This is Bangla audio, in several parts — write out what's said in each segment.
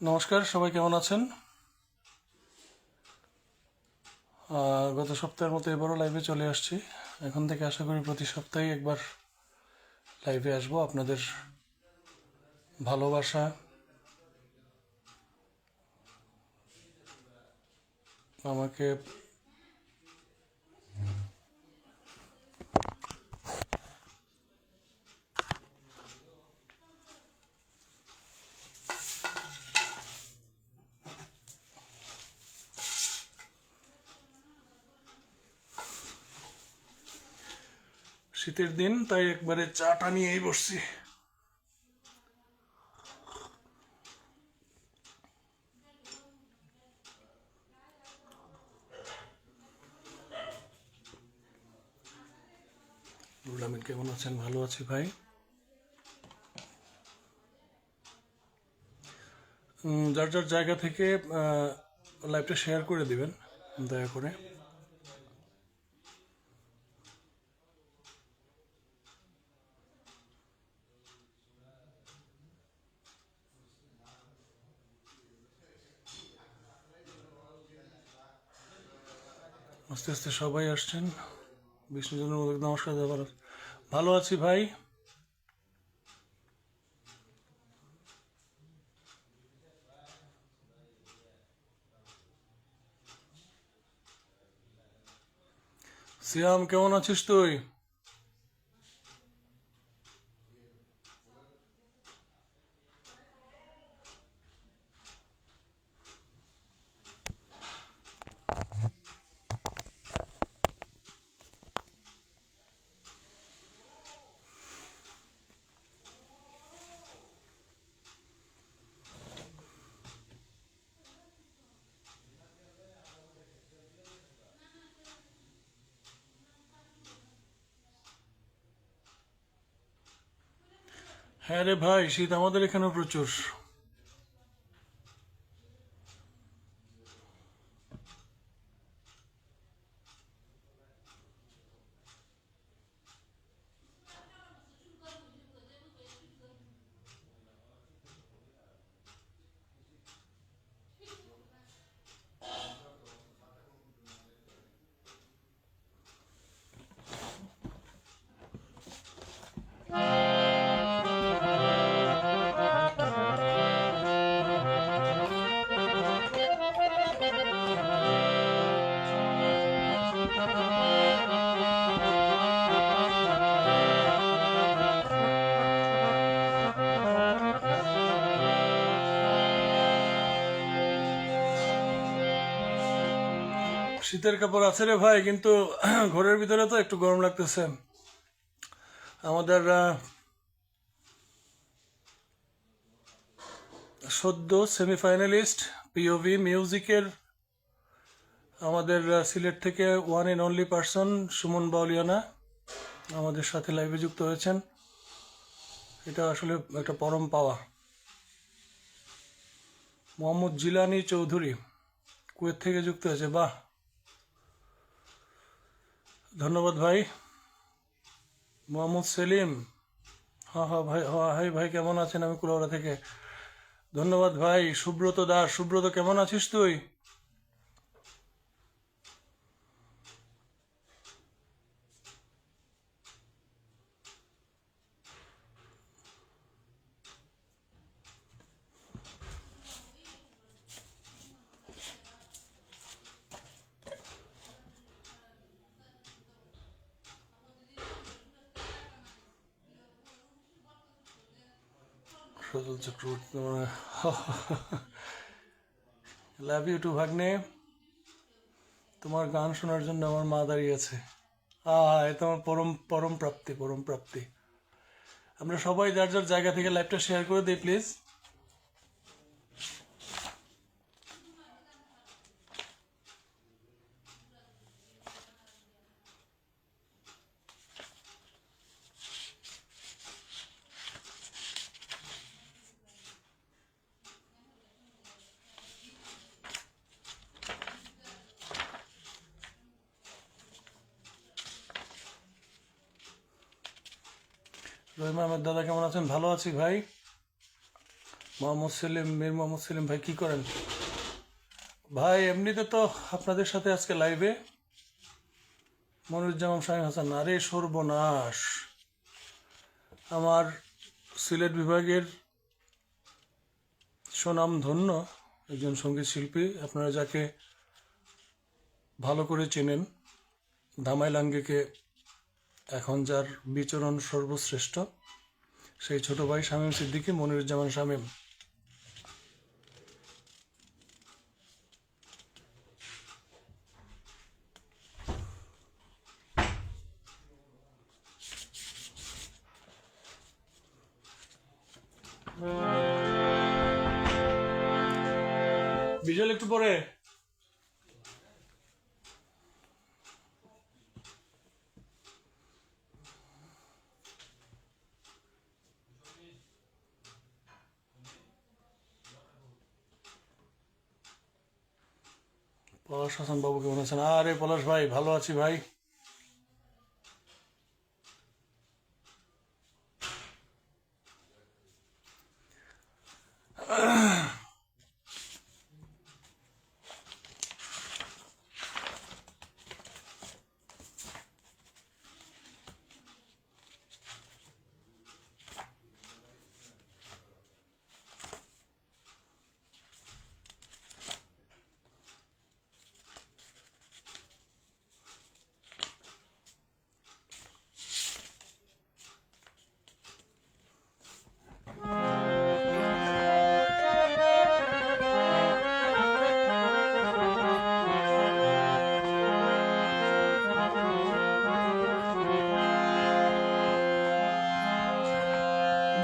নমস্কার, সবাই কেমন আছেন? গত সপ্তাহের মতো এবারও লাইভে চলে আসছি। এখন থেকে আশা করি প্রতি সপ্তাহে একবার লাইভে আসব। আপনাদের ভালোবাসা, আমাকে শীতের দিন, তাই একবারে চাটা নিয়েই বসছি। রুল আমিন, কেমন আছেন? ভালো আছি ভাই। যার যার জায়গা থেকে লাইভটা শেয়ার করে দিবেন, দয়া করে। আস্তে আস্তে সবাই আসছেন। বিষ্ণুজন নমস্কার দাদা ভালো আছি ভাই? সিয়াম কেমন আছিস তুই? হ্যাঁ রে ভাই শীত আমাদের এখানে প্রচুর। শীতের কাপড় আছে রে ভাই, কিন্তু ঘরের ভিতরে তো একটু গরম লাগতেছে। আমাদের সদ্য সেমিফাইনালিস্ট পিওভি মিউজিকের আমাদের সিলেট থেকে one and only person Suman Bauliana, আমাদের সাথে লাইভে যুক্ত হয়েছেন। এটা আসলে একটা পরম পাওয়া। মোহাম্মদ জিলানি চৌধুরী, কুয়েত থেকে যুক্ত হয়েছে। বাহ! ধন্যবাদ ভাই। মোহাম্মদ সেলিম। হ্যাঁ হ্যাঁ ভাই হ্যাঁ হাই, ভাই, কেমন আছেন? আমি কুলাউড়া থেকে। ধন্যবাদ ভাই। সুব্রত দাস সুব্রত, কেমন আছিস তুই? সজল চক্রবর্তী তোমার লাভ ইউ টু ভাগ্নে, তোমার গান শোনার জন্য আমার মা দাঁড়িয়ে আছে। আহ এ তোমার পরম পরম প্রাপ্তি পরম প্রাপ্তি। আমরা সবাই যার যার জায়গা থেকে লাইভটা শেয়ার করে দিই প্লিজ রহিমা আহমেদ দাদা কেমন আছেন? ভালো আছি ভাই। মোহাম্মদ সেলিম, মীর মোহাম্মদ সেলিম ভাই, কি করেন? ভাই, এমনিতে তো আপনাদের সাথে আজকে লাইভে মনিরুজ্জামান শাহিন হাসান, আরে সর্বনাশ। আমার সিলেট বিভাগের সুনাম ধন্য একজন সংগীত শিল্পী, আপনারা যাকে ভালো করে চেনেন ধামাই লাঙ্গিকে এখন যার বিচরণ সর্বশ্রেষ্ঠ সেই ছোট ভাই শামীম সিদ্দিকী মনিরুজ্জামান শামীম। বিজল একটু পরে। পলাশ হাসান বাবু কেমন আছেন? আরে পলাশ ভাই ভালো আছি ভাই।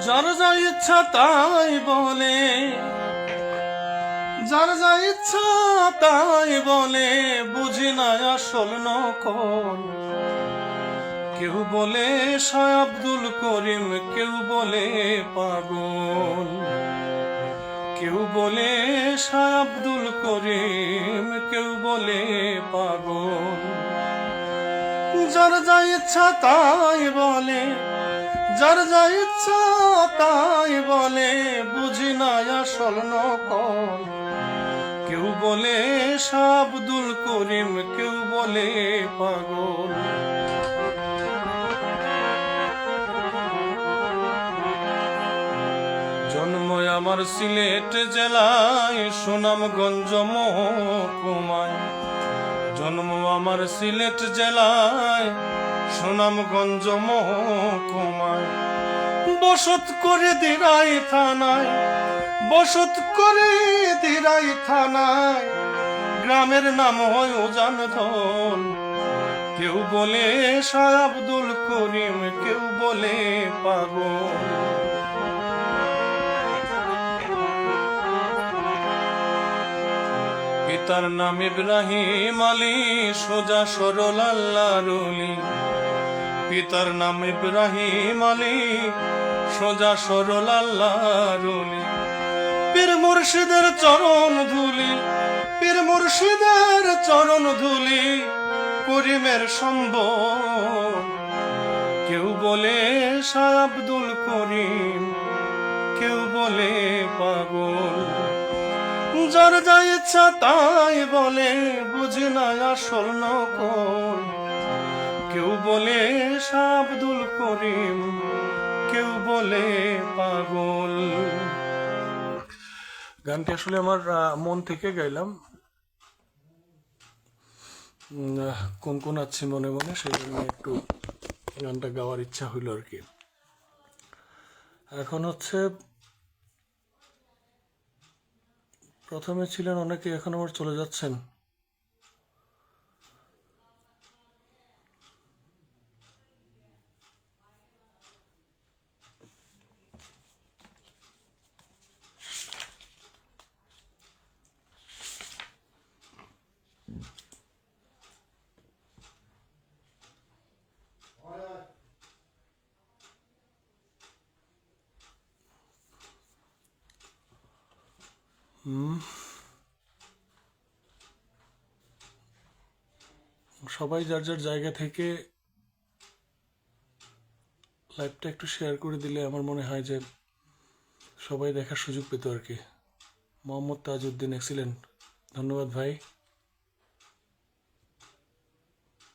যার যা ইচ্ছা তাই বলে। যার যা ইচ্ছা তাই বলে, বুঝি না আসল নকল। কেউ বলে, শাহ আব্দুল করিম, কেউ বলে, পাগল। কেউ বলে, শাহ আব্দুল করিম, কেউ বলে, পাগল। যার যা ইচ্ছা তাই বলে যার যা ইচ্ছা তাই বলে, বুঝি না আসল নকল। কেউ বলে শাহ আব্দুল করিম, কেউ বলে পাগল। জন্ম আমার সিলেট জেলায়, সুনামগঞ্জ মহকুমায়। জন্ম আমার সিলেট জেলায় সুনামগঞ্জ মহকুমায়। বসত করে দিরাই থানায়, বসত করে দিরাই থানায়। গ্রামের নাম হয় ওজান ধন। কেউ বলে শাহ আব্দুল করিম, কেউ বলে পাগল। পিতার নাম ইব্রাহিম আলী, সোজা সরল আল্লাহরুলি পিতার নাম ইব্রাহিম আলী, সোজা সরল আল্লাহরুলি পীর মুর্শিদের চরণ ধুলি, পীর মুর্শিদের চরণ ধুলি, করিমের সম্বল। কেউ বলে, শাহ আব্দুল করিম, কেউ বলে পাগল। যার যা ইচ্ছা তাই বলে, বুঝি না আসল নকল। কেউ বলে শাহ আব্দুল করিম, কেউ বলে, পাগল। গানটি আসলে আমার মন থেকে গাইলাম। কোন কোন আছে মনে মনে সেই জন্য একটু গানটা গাওয়ার ইচ্ছা হইল আর কি। এখন হচ্ছে প্রথমে ছিলেন অনেকে এখন আবার চলে যাচ্ছেন। সবাই যার যার জায়গা থেকে লাইভটা একটু শেয়ার করে দিলে আমার মনে হয় যে সবাই দেখার সুযোগ পেত আর কি। মোহাম্মদ তাজউদ্দিন এক্সিলেন্ট ধন্যবাদ ভাই।